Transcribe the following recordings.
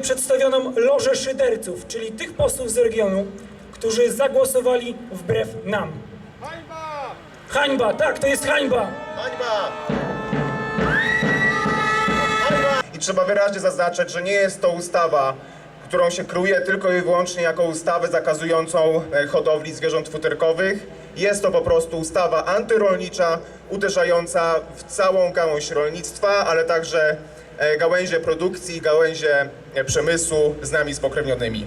przedstawioną lożę szyderców, czyli tych posłów z regionu, którzy zagłosowali wbrew nam. Hańba! Hańba, tak, to jest hańba! Hańba! I trzeba wyraźnie zaznaczyć, że nie jest to ustawa, którą się kruje tylko i wyłącznie jako ustawę zakazującą e, hodowli zwierząt futerkowych. Jest to po prostu ustawa antyrolnicza, uderzająca w całą gałąź rolnictwa, ale także gałęzie produkcji, gałęzie e, przemysłu z nami spokrewnionymi.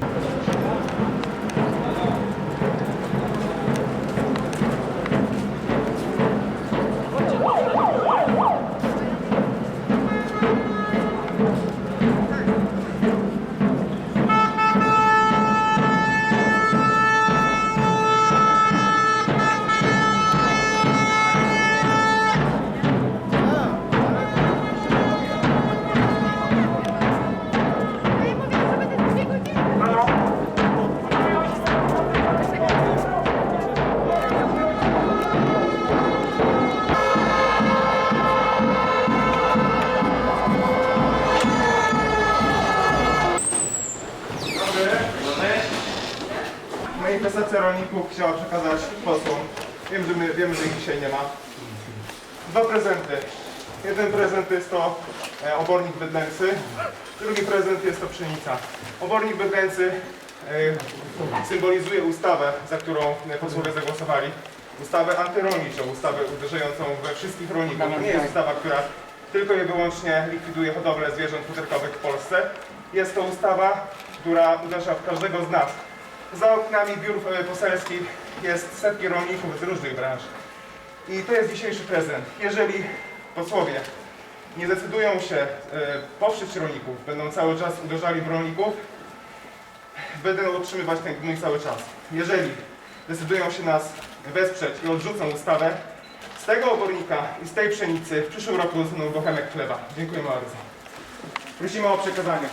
Manifestacja rolników chciała przekazać posłom. Wiem, że my, wiemy, że ich dzisiaj nie ma. Dwa prezenty. Jeden prezent jest to e, obornik bydlęcy, drugi prezent jest to pszenica. Obornik bydlęcy e, symbolizuje ustawę, za którą posłowie zagłosowali. Ustawę antyrolniczą, ustawę uderzającą we wszystkich rolników. To nie jest ustawa, która tylko i wyłącznie likwiduje hodowlę zwierząt futerkowych w Polsce. Jest to ustawa, która uderza w każdego z nas. Za oknami biur e, poselskich jest setki rolników z różnych branż. I to jest dzisiejszy prezent. Jeżeli posłowie nie decydują się e, poprzeć rolników, będą cały czas uderzali w rolników, będą utrzymywać ten gnój cały czas. Jeżeli decydują się nas wesprzeć i odrzucą ustawę, z tego obornika i z tej pszenicy w przyszłym roku dostaną bochenek chleba. Dziękuję bardzo. Prosimy o przekazanie.